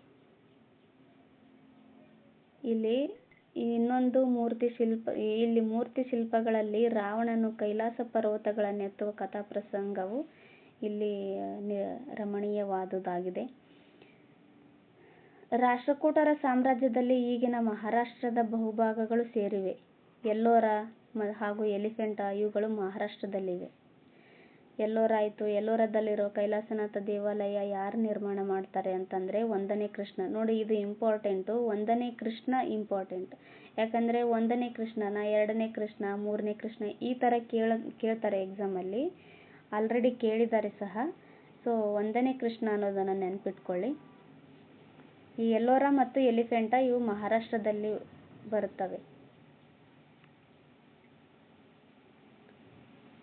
ಇಲ್ಲಿ ಇನ್ನೊಂದು ಮೂರ್ತಿ ಶಿಲ್ಪ, ಇಲ್ಲಿ ಮೂರ್ತಿ ಶಿಲ್ಪಗಳಲ್ಲಿ ರಾವಣನು ಕೈಲಾಸ ಪರ್ವತಗಳನ್ನೆತ್ತುವ ಕಥಾಪ್ರಸಂಗವು ಇಲ್ಲಿ ರಮಣೀಯವಾದುದಾಗಿದೆ ರಾಷ್ಟ್ರಕೂಟರ ಸಾಮ್ರಾಜ್ಯದಲ್ಲಿ ಈಗಿನ ಮಹಾರಾಷ್ಟ್ರದ ಬಹುಭಾಗಗಳು ಸೇರಿವೆ. ಎಲ್ಲೋರ ಹಾಗೂ ಎಲಿಫೆಂಟಾ ಇವುಗಳು ಮಹಾರಾಷ್ಟ್ರದಲ್ಲಿವೆ. ಎಲ್ಲೋರ ಆಯಿತು ಎಲ್ಲೋರದಲ್ಲಿರೋ ಕೈಲಾಸನಾಥ ದೇವಾಲಯ ಯಾರು ನಿರ್ಮಾಣ ಮಾಡ್ತಾರೆ ಅಂತಂದರೆ ಒಂದನೇ ಕೃಷ್ಣ. ನೋಡಿ ಇದು ಇಂಪಾರ್ಟೆಂಟು. ಒಂದನೇ ಕೃಷ್ಣ ಇಂಪಾರ್ಟೆಂಟ್. ಯಾಕಂದರೆ ಒಂದನೇ ಕೃಷ್ಣನ, ಎರಡನೇ ಕೃಷ್ಣ, ಮೂರನೇ ಕೃಷ್ಣ ಈ ಥರ ಕೇಳ ಕೇಳ್ತಾರೆ ಎಕ್ಸಾಮಲ್ಲಿ. ಆಲ್ರೆಡಿ ಕೇಳಿದ್ದಾರೆ ಸಹ. ಸೊ ಒಂದನೇ ಕೃಷ್ಣ ಅನ್ನೋದನ್ನು ನೆನಪಿಟ್ಕೊಳ್ಳಿ. ಈ ಎಲ್ಲೋರ ಮತ್ತು ಎಲಿಫೆಂಟಾ ಇವು ಮಹಾರಾಷ್ಟ್ರದಲ್ಲಿ ಬರುತ್ತವೆ.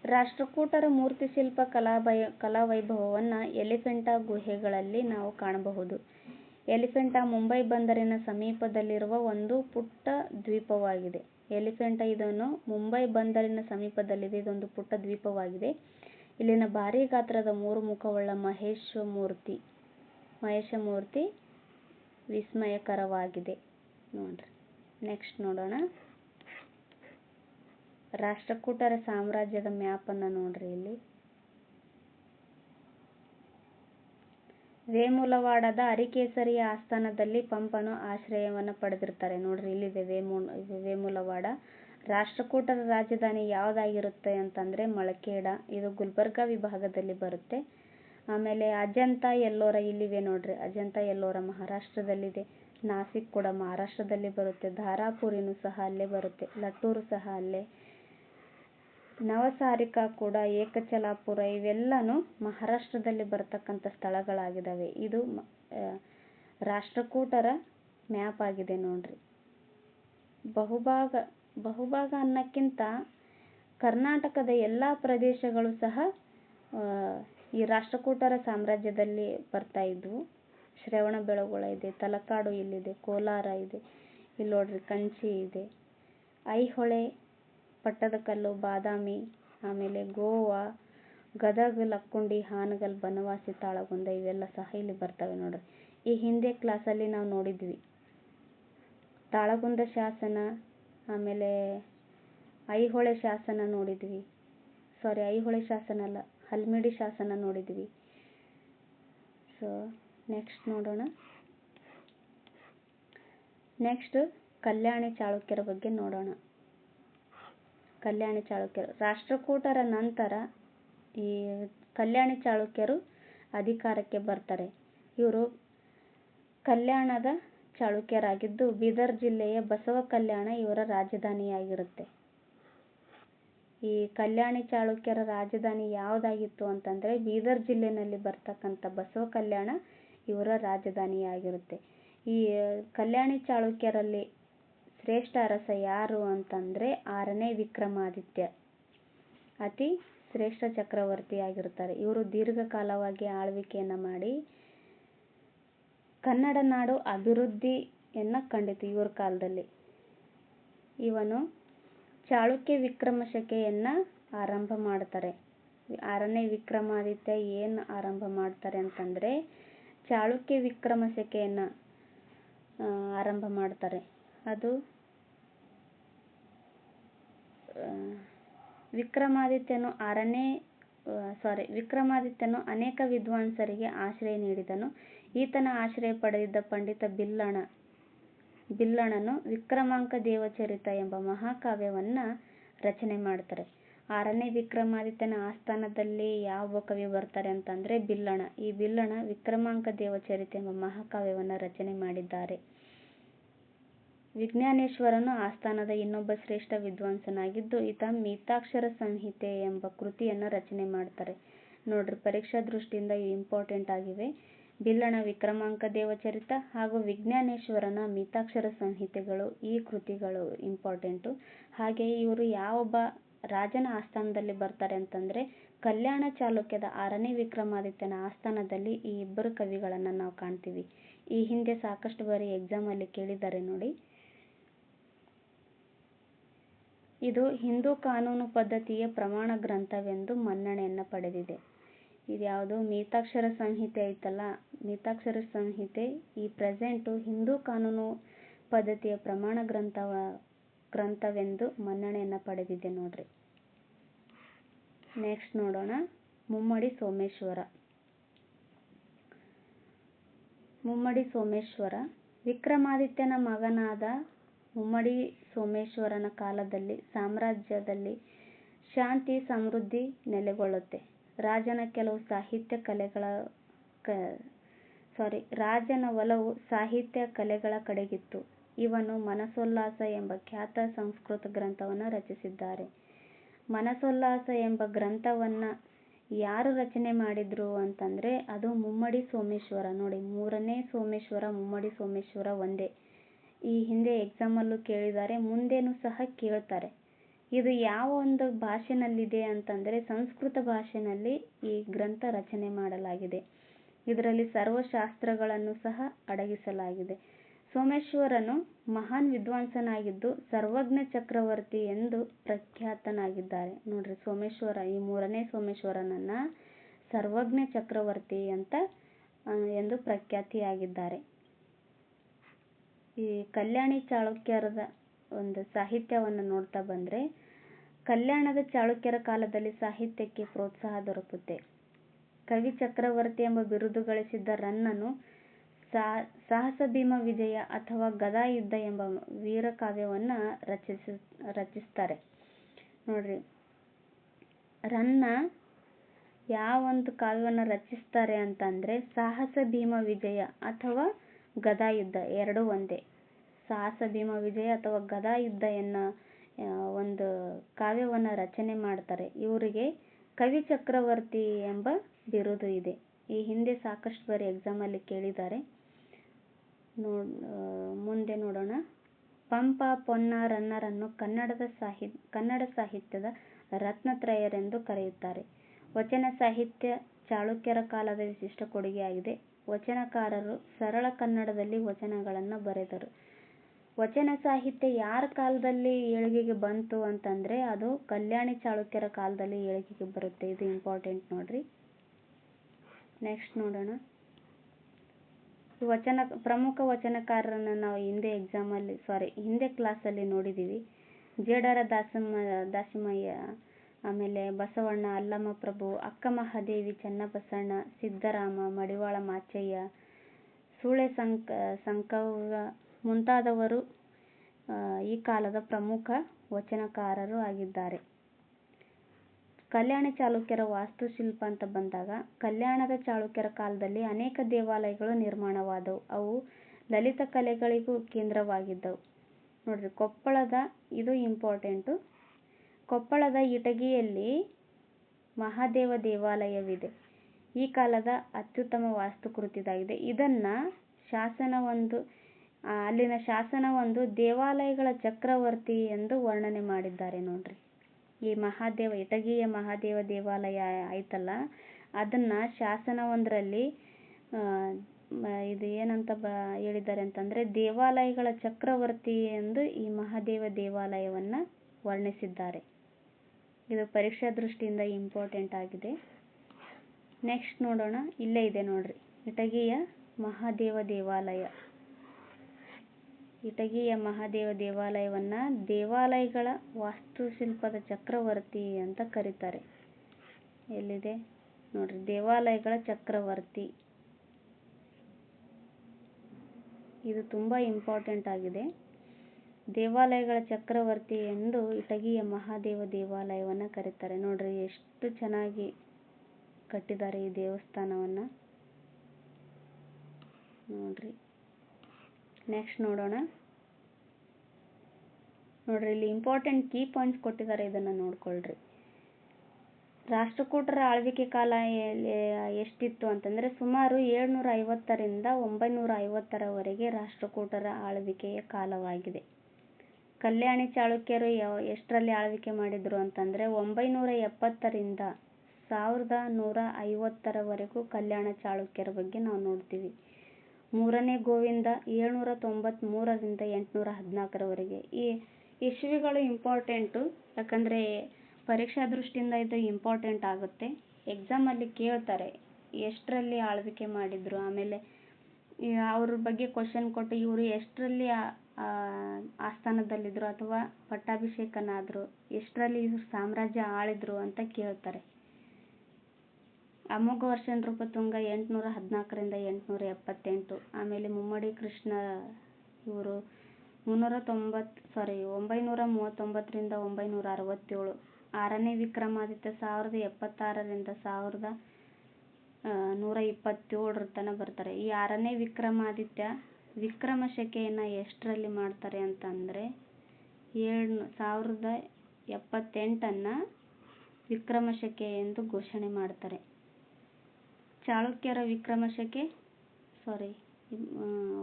ರಾಷ್ಟ್ರಕೂಟರ ಮೂರ್ತಿಶಿಲ್ಪ ಕಲಾವೈಭವವನ್ನು ಎಲಿಫೆಂಟಾ ಗುಹೆಗಳಲ್ಲಿ ನಾವು ಕಾಣಬಹುದು. ಎಲಿಫೆಂಟಾ ಮುಂಬೈ ಬಂದರಿನ ಸಮೀಪದಲ್ಲಿರುವ ಒಂದು ಪುಟ್ಟ ದ್ವೀಪವಾಗಿದೆ. ಎಲಿಫೆಂಟಾ ಇದನ್ನು ಮುಂಬೈ ಬಂದರಿನ ಸಮೀಪದಲ್ಲಿದೆ. ಇದೊಂದು ಪುಟ್ಟ ದ್ವೀಪವಾಗಿದೆ. ಇಲ್ಲಿನ ಭಾರೀ ಗಾತ್ರದ ಮೂರು ಮುಖವುಳ್ಳ ಮಹೇಶ ಮೂರ್ತಿ ಮಹೇಶ ಮೂರ್ತಿ ವಿಸ್ಮಯಕರವಾಗಿದೆ. ನೋಡ್ರಿ ನೆಕ್ಸ್ಟ್ ನೋಡೋಣ. ರಾಷ್ಟ್ರಕೂಟರ ಸಾಮ್ರಾಜ್ಯದ ಮ್ಯಾಪ್ ಅನ್ನ ನೋಡ್ರಿ ಇಲ್ಲಿ. ವೇಮುಲವಾಡದ ಅರಿಕೇಸರಿಯ ಆಸ್ಥಾನದಲ್ಲಿ ಪಂಪನು ಆಶ್ರಯವನ್ನು ಪಡೆದಿರ್ತಾರೆ. ನೋಡ್ರಿ ಇಲ್ಲಿದೆ ವೇಮುಲವಾಡ. ರಾಷ್ಟ್ರಕೂಟರ ರಾಜಧಾನಿ ಯಾವುದಾಗಿರುತ್ತೆ ಅಂತಂದ್ರೆ ಮಳಕೇಡ ಇದು ಗುಲ್ಬರ್ಗಾ ವಿಭಾಗದಲ್ಲಿ ಬರುತ್ತೆ. ಆಮೇಲೆ ಅಜಂತಾ ಎಲ್ಲೋರ ಇಲ್ಲಿವೆ ನೋಡ್ರಿ. ಅಜಂತಾ ಎಲ್ಲೋರ ಮಹಾರಾಷ್ಟ್ರದಲ್ಲಿದೆ. ನಾಸಿಕ್ ಕೂಡ ಮಹಾರಾಷ್ಟ್ರದಲ್ಲಿ ಬರುತ್ತೆ. ಧಾರಾಪುರಿನೂ ಸಹ ಅಲ್ಲೇ ಬರುತ್ತೆ. ಲಟ್ಟೂರು ಸಹ ಅಲ್ಲೇ. ನವಸಾರಿಕಾ ಕೂಡ, ಏಕಚಲಾಪುರ ಇವೆಲ್ಲನೂ ಮಹಾರಾಷ್ಟ್ರದಲ್ಲಿ ಬರತಕ್ಕಂಥ ಸ್ಥಳಗಳಾಗಿದ್ದಾವೆ ಇದು ರಾಷ್ಟ್ರಕೂಟರ ಮ್ಯಾಪ್ ಆಗಿದೆ ನೋಡ್ರಿ. ಬಹುಭಾಗ ಬಹುಭಾಗ ಅನ್ನಕ್ಕಿಂತ ಕರ್ನಾಟಕದ ಎಲ್ಲ ಪ್ರದೇಶಗಳು ಸಹ ಈ ರಾಷ್ಟ್ರಕೂಟರ ಸಾಮ್ರಾಜ್ಯದಲ್ಲಿ ಬರ್ತಾ ಇದ್ವು. ಶ್ರವಣಬೆಳಗೊಳ ಇದೆ. ತಲಕಾಡು ಇಲ್ಲಿದೆ. ಕೋಲಾರ ಇದೆ. ಇಲ್ಲಿ ನೋಡ್ರಿ ಕಂಚಿ ಇದೆ. ಐಹೊಳೆ, ಪಟ್ಟದಕಲ್ಲು, ಬಾದಾಮಿ, ಆಮೇಲೆ ಗೋವಾ, ಗದಗ, ಲಕ್ಕುಂಡಿ, ಹಾನಗಲ್, ಬನವಾಸಿ, ತಾಳಗುಂದ ಇವೆಲ್ಲ ಸಹ ಇಲ್ಲಿ ಬರ್ತವೆ ನೋಡ್ರಿ. ಈ ಹಿಂದೆ ಕ್ಲಾಸಲ್ಲಿ ನಾವು ನೋಡಿದ್ವಿ. ತಾಳಗುಂದ ಶಾಸನ, ಆಮೇಲೆ ಐಹೊಳೆ ಶಾಸನ ನೋಡಿದ್ವಿ. ಸಾರಿ ಐಹೊಳೆ ಶಾಸನ ಅಲ್ಲ ಹಲ್ಮಿಡಿ ಶಾಸನ ನೋಡಿದ್ವಿ. ಸೊ ನೆಕ್ಸ್ಟ್ ನೋಡೋಣ. ನೆಕ್ಸ್ಟ್ ಕಲ್ಯಾಣಿ ಚಾಳುಕ್ಯರ ಬಗ್ಗೆ ನೋಡೋಣ. ಕಲ್ಯಾಣಿ ಚಾಳುಕ್ಯರು ರಾಷ್ಟ್ರಕೂಟರ ನಂತರ ಈ ಕಲ್ಯಾಣಿ ಚಾಳುಕ್ಯರು ಅಧಿಕಾರಕ್ಕೆ ಬರ್ತಾರೆ. ಇವರು ಕಲ್ಯಾಣದ ಚಾಳುಕ್ಯರಾಗಿದ್ದು ಬೀದರ್ ಜಿಲ್ಲೆಯ ಬಸವ ಕಲ್ಯಾಣ ಇವರ ರಾಜಧಾನಿಯಾಗಿರುತ್ತೆ. ಈ ಕಲ್ಯಾಣಿ ಚಾಳುಕ್ಯರ ರಾಜಧಾನಿ ಯಾವುದಾಗಿತ್ತು ಅಂತಂದ್ರೆ ಬೀದರ್ ಜಿಲ್ಲೆನಲ್ಲಿ ಬಸವ ಕಲ್ಯಾಣ ಇವರ ರಾಜಧಾನಿಯಾಗಿರುತ್ತೆ. ಈ ಕಲ್ಯಾಣಿ ಚಾಳುಕ್ಯರಲ್ಲಿ ಶ್ರೇಷ್ಠ ಅರಸ ಯಾರು ಅಂತಂದ್ರೆ ಆರನೇ ವಿಕ್ರಮಾದಿತ್ಯ. ಅತಿ ಶ್ರೇಷ್ಠ ಚಕ್ರವರ್ತಿಯಾಗಿರ್ತಾರೆ. ಇವರು ದೀರ್ಘಕಾಲವಾಗಿ ಆಳ್ವಿಕೆಯನ್ನ ಮಾಡಿ ಕನ್ನಡ ನಾಡು ಅಭಿವೃದ್ಧಿಯನ್ನು ಕಂಡಿತು ಇವ್ರ ಕಾಲದಲ್ಲಿ. ಇವನು ಚಾಳುಕ್ಯ ವಿಕ್ರಮ ಶಕೆಯನ್ನ ಆರಂಭ ಮಾಡ್ತಾರೆ. ಆರನೇ ವಿಕ್ರಮಾದಿತ್ಯ ಏನು ಆರಂಭ ಮಾಡ್ತಾರೆ ಅಂತಂದ್ರೆ ಚಾಳುಕ್ಯ ವಿಕ್ರಮ ಶಕೆಯನ್ನ ಆರಂಭ ಮಾಡ್ತಾರೆ. ಅದು ವಿಕ್ರಮಾದಿತ್ಯನು ಆರನೇ ಸಾರಿ ವಿಕ್ರಮಾದಿತ್ಯನು ಅನೇಕ ವಿದ್ವಾಂಸರಿಗೆ ಆಶ್ರಯ ನೀಡಿದನು. ಈತನ ಆಶ್ರಯ ಪಡೆದಿದ್ದ ಪಂಡಿತ ಬಿಲ್ಲಣ, ಬಿಲ್ಲಣನು ವಿಕ್ರಮಾಂಕ ದೇವಚರಿತ ಎಂಬ ಮಹಾಕಾವ್ಯವನ್ನು ರಚನೆ ಮಾಡ್ತಾರೆ. ಆರನೇ ವಿಕ್ರಮಾದಿತ್ಯನ ಆಸ್ಥಾನದಲ್ಲಿ ಯಾವ ಕವಿ ಬರ್ತಾರೆ ಅಂತಂದ್ರೆ ಬಿಲ್ಲಣ. ಈ ಬಿಲ್ಲಣ ವಿಕ್ರಮಾಂಕ ದೇವಚರಿತ ಎಂಬ ಮಹಾಕಾವ್ಯವನ್ನು ರಚನೆ ಮಾಡಿದ್ದಾರೆ. ವಿಜ್ಞಾನೇಶ್ವರನು ಆಸ್ಥಾನದ ಇನ್ನೊಬ್ಬ ಶ್ರೇಷ್ಠ ವಿದ್ವಾಂಸನಾಗಿದ್ದು, ಈತ ಮಿತಾಕ್ಷರ ಸಂಹಿತೆ ಎಂಬ ಕೃತಿಯನ್ನು ರಚನೆ ಮಾಡ್ತಾರೆ. ನೋಡ್ರಿ, ಪರೀಕ್ಷಾ ದೃಷ್ಟಿಯಿಂದ ಇವು ಇಂಪಾರ್ಟೆಂಟ್ ಆಗಿವೆ. ಬಿಲ್ಲಣ, ವಿಕ್ರಮಾಂಕ, ದೇವಚರಿತ ಹಾಗೂ ವಿಜ್ಞಾನೇಶ್ವರನ ಮಿತಾಕ್ಷರ ಸಂಹಿತೆಗಳು ಈ ಕೃತಿಗಳು ಇಂಪಾರ್ಟೆಂಟು. ಹಾಗೆ ಇವರು ಯಾವೊಬ್ಬ ರಾಜನ ಆಸ್ಥಾನದಲ್ಲಿ ಬರ್ತಾರೆ ಅಂತಂದರೆ, ಕಲ್ಯಾಣ ಚಾಲುಕ್ಯದ ಆರನೇ ವಿಕ್ರಮಾದಿತ್ಯನ ಆಸ್ಥಾನದಲ್ಲಿ ಈ ಇಬ್ಬರು ಕವಿಗಳನ್ನು ನಾವು ಕಾಣ್ತೀವಿ. ಈ ಹಿಂದೆ ಸಾಕಷ್ಟು ಬಾರಿ ಎಕ್ಸಾಮಲ್ಲಿ ಕೇಳಿದ್ದಾರೆ ನೋಡಿ. ಇದು ಹಿಂದೂ ಕಾನೂನು ಪದ್ಧತಿಯ ಪ್ರಮಾಣ ಗ್ರಂಥವೆಂದು ಮನ್ನಣೆಯನ್ನು ಪಡೆದಿದೆ. ಇದ್ಯಾವುದು ಮಿತಾಕ್ಷರ ಸಂಹಿತೆ ಐತಲ್ಲ, ಮಿತಾಕ್ಷರ ಸಂಹಿತೆ ಈ ಪ್ರೆಸೆಂಟು ಹಿಂದೂ ಕಾನೂನು ಪದ್ಧತಿಯ ಪ್ರಮಾಣ ಗ್ರಂಥವೆಂದು ಮನ್ನಣೆಯನ್ನು ಪಡೆದಿದೆ ನೋಡ್ರಿ. ನೆಕ್ಸ್ಟ್ ನೋಡೋಣ. ಮುಮ್ಮಡಿ ಸೋಮೇಶ್ವರ. ಮುಮ್ಮಡಿ ಸೋಮೇಶ್ವರ, ವಿಕ್ರಮಾದಿತ್ಯನ ಮಗನಾದ ಮುಮ್ಮಡಿ ಸೋಮೇಶ್ವರನ ಕಾಲದಲ್ಲಿ ಸಾಮ್ರಾಜ್ಯದಲ್ಲಿ ಶಾಂತಿ ಸಮೃದ್ಧಿ ನೆಲೆಗೊಳ್ಳುತ್ತೆ. ರಾಜನ ಕೆಲವು ಸಾಹಿತ್ಯ ಕಲೆಗಳ ಕ ಸಾರಿ ರಾಜನ ಒಲವು ಸಾಹಿತ್ಯ ಕಲೆಗಳ ಕಡೆಗಿತ್ತು. ಇವನು ಮನಸೋಲ್ಲಾಸ ಎಂಬ ಖ್ಯಾತ ಸಂಸ್ಕೃತ ಗ್ರಂಥವನ್ನು ರಚಿಸಿದ್ದಾರೆ. ಮನಸೋಲ್ಲಾಸ ಎಂಬ ಗ್ರಂಥವನ್ನ ಯಾರು ರಚನೆ ಮಾಡಿದ್ರು ಅಂತಂದ್ರೆ ಅದು ಮುಮ್ಮಡಿ ಸೋಮೇಶ್ವರ. ನೋಡಿ, ಮೂರನೇ ಸೋಮೇಶ್ವರ, ಮುಮ್ಮಡಿ ಸೋಮೇಶ್ವರ ಒಂದೇ. ಈ ಹಿಂದೆ ಎಕ್ಸಾಮಲ್ಲೂ ಕೇಳಿದ್ದಾರೆ, ಮುಂದೆನೂ ಸಹ ಕೇಳ್ತಾರೆ. ಇದು ಯಾವ ಒಂದು ಭಾಷೆನಲ್ಲಿದೆ ಅಂತಂದರೆ ಸಂಸ್ಕೃತ ಭಾಷೆನಲ್ಲಿ ಈ ಗ್ರಂಥ ರಚನೆ ಮಾಡಲಾಗಿದೆ. ಇದರಲ್ಲಿ ಸರ್ವ ಶಾಸ್ತ್ರಗಳನ್ನು ಸಹ ಅಡಗಿಸಲಾಗಿದೆ. ಸೋಮೇಶ್ವರನು ಮಹಾನ್ ವಿದ್ವಾಂಸನಾಗಿದ್ದು ಸರ್ವಜ್ಞ ಚಕ್ರವರ್ತಿ ಎಂದು ಪ್ರಖ್ಯಾತನಾಗಿದ್ದಾರೆ. ನೋಡ್ರಿ, ಸೋಮೇಶ್ವರ, ಈ ಮೂರನೇ ಸೋಮೇಶ್ವರನನ್ನ ಸರ್ವಜ್ಞ ಚಕ್ರವರ್ತಿ ಅಂತ ಎಂದು ಪ್ರಖ್ಯಾತಿಯಾಗಿದ್ದಾರೆ. ಈ ಕಲ್ಯಾಣಿ ಚಾಳುಕ್ಯರದ ಒಂದು ಸಾಹಿತ್ಯವನ್ನು ನೋಡ್ತಾ ಬಂದ್ರೆ, ಕಲ್ಯಾಣದ ಚಾಳುಕ್ಯರ ಕಾಲದಲ್ಲಿ ಸಾಹಿತ್ಯಕ್ಕೆ ಪ್ರೋತ್ಸಾಹ ದೊರಕುತ್ತೆ. ಕವಿ ಚಕ್ರವರ್ತಿ ಎಂಬ ಬಿರುದು ಗಳಿಸಿದ್ದ ರನ್ನನು ಸಾಹಸಭೀಮ ವಿಜಯ ಅಥವಾ ಗದಾಯುದ್ಧ ಎಂಬ ವೀರಕಾವ್ಯವನ್ನ ರಚಿಸ್ತಾರೆ. ನೋಡ್ರಿ, ರನ್ನ ಯಾವ ಒಂದು ಕಾವ್ಯವನ್ನ ರಚಿಸ್ತಾರೆ ಅಂತಂದರೆ ಸಾಹಸ ಭೀಮ ವಿಜಯ ಅಥವಾ ಗದಾಯುದ್ಧ ಎರಡೂ ಒಂದೇ. ಸಾಹಸ ಭೀಮ ವಿಜಯ ಅಥವಾ ಗದಾಯುದ್ಧ ಎನ್ನ ಒಂದು ಕಾವ್ಯವನ್ನ ರಚನೆ ಮಾಡ್ತಾರೆ. ಇವರಿಗೆ ಕವಿ ಚಕ್ರವರ್ತಿ ಎಂಬ ಬಿರುದು ಇದೆ. ಈ ಹಿಂದೆ ಸಾಕಷ್ಟು ಬಾರಿ ಎಕ್ಸಾಮ್ ಅಲ್ಲಿ ಕೇಳಿದ್ದಾರೆ. ಮುಂದೆ ನೋಡೋಣ ಪಂಪ, ಪೊನ್ನ, ರನ್ನರನ್ನು ಕನ್ನಡದ ಸಾಹಿ ಕನ್ನಡ ಸಾಹಿತ್ಯದ ರತ್ನತ್ರಯರೆಂದು ಕರೆಯುತ್ತಾರೆ. ವಚನ ಸಾಹಿತ್ಯ ಚಾಳುಕ್ಯರ ಕಾಲದ ವಿಶಿಷ್ಟ ಕೊಡುಗೆಯಾಗಿದೆ. ವಚನಕಾರರು ಸರಳ ಕನ್ನಡದಲ್ಲಿ ವಚನಗಳನ್ನು ಬರೆದರು. ವಚನ ಸಾಹಿತ್ಯ ಯಾರ ಕಾಲದಲ್ಲಿ ಏಳಿಗೆಗೆ ಬಂತು ಅಂತಂದ್ರೆ ಅದು ಕಲ್ಯಾಣಿ ಚಾಳುಕ್ಯರ ಕಾಲದಲ್ಲಿ ಏಳಿಗೆಗೆ ಬರುತ್ತೆ. ಇದು ಇಂಪಾರ್ಟೆಂಟ್ ನೋಡ್ರಿ. ನೆಕ್ಸ್ಟ್ ನೋಡೋಣ ವಚನ ಪ್ರಮುಖ ವಚನಕಾರರನ್ನು ನಾವು ಹಿಂದೆ ಎಕ್ಸಾಮಲ್ಲಿ ಸಾರಿ ಹಿಂದೆ ಕ್ಲಾಸಲ್ಲಿ ನೋಡಿದ್ದೀವಿ ಜೇಡರ ದಾಸಮ್ಮ ದಾಸಿಮಯ್ಯ, ಆಮೇಲೆ ಬಸವಣ್ಣ, ಅಲ್ಲಮಪ್ರಭು, ಅಕ್ಕಮಹಾದೇವಿ, ಚನ್ನಬಸಣ್ಣ ಸಿದ್ದರಾಮ, ಮಡಿವಾಳ ಮಾಚಯ್ಯ, ಸೂಳೆ ಸಂಕ ಸಂಕವ್ವ ಮುಂತಾದವರು ಈ ಕಾಲದ ಪ್ರಮುಖ ವಚನಕಾರರು ಆಗಿದ್ದಾರೆ. ಕಲ್ಯಾಣ ಚಾಲುಕ್ಯರ ವಾಸ್ತುಶಿಲ್ಪ ಅಂತ ಬಂದಾಗ ಕಲ್ಯಾಣದ ಚಾಲುಕ್ಯರ ಕಾಲದಲ್ಲಿ ಅನೇಕ ದೇವಾಲಯಗಳು ನಿರ್ಮಾಣವಾದವು. ಅವು ಲಲಿತ ಕಲೆಗಳಿಗೂ ಕೇಂದ್ರವಾಗಿದ್ದವು. ನೋಡ್ರಿ ಕೊಪ್ಪಳದ ಇದು ಇಂಪಾರ್ಟೆಂಟು. ಕೊಪ್ಪಳದ ಇಟಗಿಯಲ್ಲಿ ಮಹಾದೇವ ದೇವಾಲಯವಿದೆ. ಈ ಕಾಲದ ಅತ್ಯುತ್ತಮ ವಾಸ್ತುಕೃತಿದಾಗಿದೆ ಇದನ್ನು ಶಾಸನ ಒಂದು ಅಲ್ಲಿನ ಶಾಸನ ಒಂದು ದೇವಾಲಯಗಳ ಚಕ್ರವರ್ತಿ ಎಂದು ವರ್ಣನೆ ಮಾಡಿದ್ದಾರೆ ನೋಡ್ರಿ. ಈ ಮಹಾದೇವ, ಇಟಗಿಯ ಮಹಾದೇವ ದೇವಾಲಯ ಐತಲ್ಲ ಅದನ್ನ ಶಾಸನವೊಂದರಲ್ಲಿ ಇದು ಏನಂತ ಬ, ಹೇಳಿದ್ದಾರೆ ಅಂತಂದ್ರೆ ದೇವಾಲಯಗಳ ಚಕ್ರವರ್ತಿ ಎಂದು ಈ ಮಹಾದೇವ ದೇವಾಲಯವನ್ನ ವರ್ಣಿಸಿದ್ದಾರೆ. ಇದು ಪರೀಕ್ಷಾ ದೃಷ್ಟಿಯಿಂದ ಇಂಪಾರ್ಟೆಂಟ್ ಆಗಿದೆ. ನೆಕ್ಸ್ಟ್ ನೋಡೋಣ ಇಲ್ಲೇ ಇದೆ ನೋಡ್ರಿ ಇಟಗಿಯ ಮಹಾದೇವ ದೇವಾಲಯ. ಇಟಗಿಯ ಮಹಾದೇವ ದೇವಾಲಯವನ್ನ ದೇವಾಲಯಗಳ ವಾಸ್ತುಶಿಲ್ಪದ ಚಕ್ರವರ್ತಿ ಅಂತ ಕರೀತಾರೆ. ಎಲ್ಲಿದೆ ನೋಡ್ರಿ ದೇವಾಲಯಗಳ ಚಕ್ರವರ್ತಿ. ಇದು ತುಂಬಾ ಇಂಪಾರ್ಟೆಂಟ್ ಆಗಿದೆ. ದೇವಾಲಯಗಳ ಚಕ್ರವರ್ತಿ ಎಂದು ಇಟಗಿಯ ಮಹಾದೇವ ದೇವಾಲಯವನ್ನ ಕರೀತಾರೆ. ನೋಡ್ರಿ, ಎಷ್ಟು ಚೆನ್ನಾಗಿ ಕಟ್ಟಿದ್ದಾರೆ ಈ ದೇವಸ್ಥಾನವನ್ನ. ನೋಡ್ರಿ ನೆಕ್ಸ್ಟ್ ನೋಡೋಣ ನೋಡ್ರಿ, ಇಲ್ಲಿ ಇಂಪಾರ್ಟೆಂಟ್ ಕೀ ಪಾಯಿಂಟ್ಸ್ ಕೊಟ್ಟಿದ್ದಾರೆ, ಇದನ್ನ ನೋಡ್ಕೊಳ್ರಿ. ರಾಷ್ಟ್ರಕೂಟರ ಆಳ್ವಿಕೆ ಕಾಲ ಎಷ್ಟಿತ್ತು ಅಂತಂದ್ರೆ, ಸುಮಾರು ಏಳ್ನೂರ ಐವತ್ತರಿಂದ ಒಂಬೈನೂರ ಐವತ್ತರವರೆಗೆ ರಾಷ್ಟ್ರಕೂಟರ ಆಳ್ವಿಕೆಯ ಕಾಲವಾಗಿದೆ. ಕಲ್ಯಾಣಿ ಚಾಳುಕ್ಯರು ಎಷ್ಟರಲ್ಲಿ ಆಳ್ವಿಕೆ ಮಾಡಿದ್ರು ಅಂತಂದ್ರೆ ಒಂಬೈನೂರ ಎಪ್ಪತ್ತರಿಂದ ಸಾವಿರದ ನೂರ ಐವತ್ತರವರೆಗೂ ಕಲ್ಯಾಣ ಚಾಳುಕ್ಯರ ಬಗ್ಗೆ ನಾವು ನೋಡ್ತೀವಿ. ಮೂರನೇ ಗೋವಿಂದ ಏಳುನೂರ ತೊಂಬತ್ತಮೂರರಿಂದ ಎಂಟುನೂರ ಹದಿನಾಲ್ಕರವರೆಗೆ. ಈ ಇಶ್ವಿಗಳು ಇಂಪಾರ್ಟೆಂಟು ಯಾಕಂದ್ರೆ ಪರೀಕ್ಷಾ ದೃಷ್ಟಿಯಿಂದ ಇದು ಇಂಪಾರ್ಟೆಂಟ್ ಆಗುತ್ತೆ. ಎಕ್ಸಾಮ್ ಅಲ್ಲಿ ಕೇಳ್ತಾರೆ ಎಷ್ಟರಲ್ಲಿ ಆಳ್ವಿಕೆ ಮಾಡಿದ್ರು, ಆಮೇಲೆ ಅವ್ರ ಬಗ್ಗೆ ಕ್ವಶನ್ ಕೊಟ್ಟು ಇವರು ಎಷ್ಟರಲ್ಲಿ ಆಸ್ಥಾನದಲ್ಲಿದ್ರು ಅಥವಾ ಪಟ್ಟಾಭಿಷೇಕನಾದರು, ಎಷ್ಟರಲ್ಲಿ ಇವ್ರು ಸಾಮ್ರಾಜ್ಯ ಆಳಿದ್ರು ಅಂತ ಕೇಳ್ತಾರೆ. ಅಮೋಘ ವರ್ಷ ನೃಪತುಂಗ ಎಂಟುನೂರ ಹದಿನಾಲ್ಕರಿಂದ ಎಂಟುನೂರ ಎಪ್ಪತ್ತೆಂಟು, ಆಮೇಲೆ ಮುಮ್ಮಡಿ ಕೃಷ್ಣ ಇವರು ಮುನ್ನೂರ ತೊಂಬತ್ತು ಸಾರಿ ಒಂಬೈನೂರ ಮೂವತ್ತೊಂಬತ್ತರಿಂದ ಒಂಬೈನೂರ ಅರವತ್ತೇಳು, ಆರನೇ ವಿಕ್ರಮಾದಿತ್ಯ ಸಾವಿರದ ಎಪ್ಪತ್ತಾರರಿಂದ ಸಾವಿರದ ನೂರ ಇಪ್ಪತ್ತೇಳರ ತನಕ ಬರ್ತಾರೆ ಈ ಆರನೇ ವಿಕ್ರಮಾದಿತ್ಯ ವಿಕ್ರಮ ಶಕೆಯನ್ನು ಎಷ್ಟರಲ್ಲಿ ಮಾಡ್ತಾರೆ ಅಂತಂದರೆ ಏಳು ಸಾವಿರದ ಎಪ್ಪತ್ತೆಂಟನ್ನು ವಿಕ್ರಮ ಶಕೆ ಎಂದು ಘೋಷಣೆ ಮಾಡ್ತಾರೆ. ಚಾಳುಕ್ಯರ ವಿಕ್ರಮ ಶಕೆ ಸಾರಿ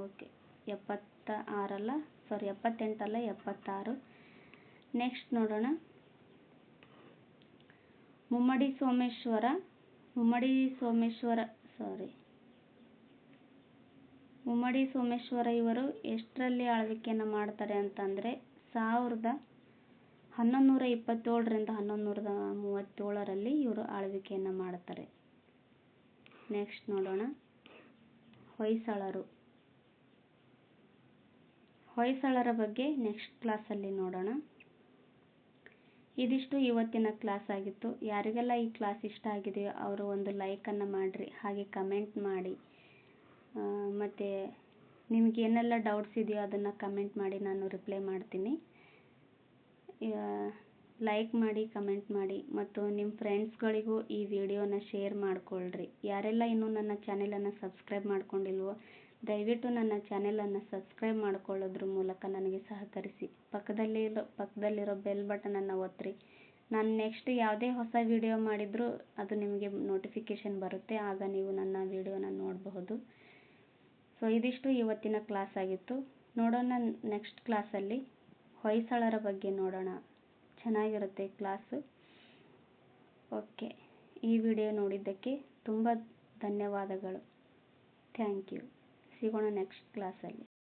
ಓಕೆ ಎಪ್ಪತ್ತ ಆರಲ್ಲ ಸಾರಿ ಎಪ್ಪತ್ತೆಂಟಲ್ಲ, ಎಪ್ಪತ್ತಾರು. ನೆಕ್ಸ್ಟ್ ನೋಡೋಣ. ಮುಮ್ಮಡಿ ಸೋಮೇಶ್ವರ ಮುಮ್ಮಡಿ ಸೋಮೇಶ್ವರ ಸಾರಿ ಮುಮ್ಮಡಿ ಸೋಮೇಶ್ವರ ಇವರು ಎಷ್ಟರಲ್ಲಿ ಆಳ್ವಿಕೆಯನ್ನು ಮಾಡ್ತಾರೆ ಅಂತಂದರೆ ಸಾವಿರದ ಹನ್ನೊಂದು ನೂರ ಇಪ್ಪತ್ತೇಳರಿಂದ ಹನ್ನೊಂದು ನೂರದ ಮೂವತ್ತೇಳರಲ್ಲಿ ಇವರು ಆಳ್ವಿಕೆಯನ್ನು ಮಾಡ್ತಾರೆ. ನೆಕ್ಸ್ಟ್ ನೋಡೋಣ. ಹೊಯ್ಸಳರು. ಹೊಯ್ಸಳರ ಬಗ್ಗೆ ನೆಕ್ಸ್ಟ್ ಕ್ಲಾಸಲ್ಲಿ ನೋಡೋಣ. ಇದಿಷ್ಟು ಇವತ್ತಿನ ಕ್ಲಾಸ್ ಆಗಿತ್ತು. ಯಾರಿಗೆಲ್ಲ ಈ ಕ್ಲಾಸ್ ಇಷ್ಟ ಆಗಿದೆಯೋ ಅವರು ಒಂದು ಲೈಕನ್ನು ಮಾಡಿರಿ, ಹಾಗೆ ಕಮೆಂಟ್ ಮಾಡಿ. ಮತ್ತು ನಿಮ್ಗೆ ಏನೆಲ್ಲ ಡೌಟ್ಸ್ ಇದೆಯೋ ಅದನ್ನು ಕಮೆಂಟ್ ಮಾಡಿ ನಾನು ರಿಪ್ಲೈ ಮಾಡ್ತೀನಿ. ಲೈಕ್ ಮಾಡಿ ಕಮೆಂಟ್ ಮಾಡಿ, ಮತ್ತು ನಿಮ್ಮ ಫ್ರೆಂಡ್ಸ್ಗಳಿಗೂ ಈ ವಿಡಿಯೋನ ಶೇರ್ ಮಾಡಿಕೊಳ್ಳ್ರಿ ಯಾರೆಲ್ಲ ಇನ್ನೂ ನನ್ನ ಚಾನೆಲನ್ನು ಸಬ್ಸ್ಕ್ರೈಬ್ ಮಾಡ್ಕೊಂಡಿಲ್ವೋ, ದಯವಿಟ್ಟು ನನ್ನ ಚಾನೆಲನ್ನು ಸಬ್ಸ್ಕ್ರೈಬ್ ಮಾಡ್ಕೊಳ್ಳೋದ್ರ ಮೂಲಕ ನನಗೆ ಸಹಕರಿಸಿ. ಪಕ್ಕದಲ್ಲಿರೋ ಪಕ್ಕದಲ್ಲಿರೋ ಬೆಲ್ ಬಟನನ್ನು ಒತ್ತಿರಿ ನಾನು ನೆಕ್ಸ್ಟ್ ಯಾವುದೇ ಹೊಸ ವಿಡಿಯೋ ಮಾಡಿದರೂ ಅದು ನಿಮಗೆ ನೋಟಿಫಿಕೇಷನ್ ಬರುತ್ತೆ. ಆಗ ನೀವು ನನ್ನ ವಿಡಿಯೋನ ನೋಡಬಹುದು. ಸೊ ಇದಿಷ್ಟು ಇವತ್ತಿನ ಕ್ಲಾಸ್ ಆಗಿತ್ತು. ನೋಡೋಣ ನೆಕ್ಸ್ಟ್ ಕ್ಲಾಸಲ್ಲಿ ಹೊಯ್ಸಳರ ಬಗ್ಗೆ ನೋಡೋಣ. ಚೆನ್ನಾಗಿರುತ್ತೆ ಕ್ಲಾಸು ಓಕೆ ಈ ವಿಡಿಯೋ ನೋಡಿದ್ದಕ್ಕೆ ತುಂಬ ಧನ್ಯವಾದಗಳು. ಥ್ಯಾಂಕ್ ಯು ಸಿಗೋಣ ನೆಕ್ಸ್ಟ್ ಕ್ಲಾಸಲ್ಲಿ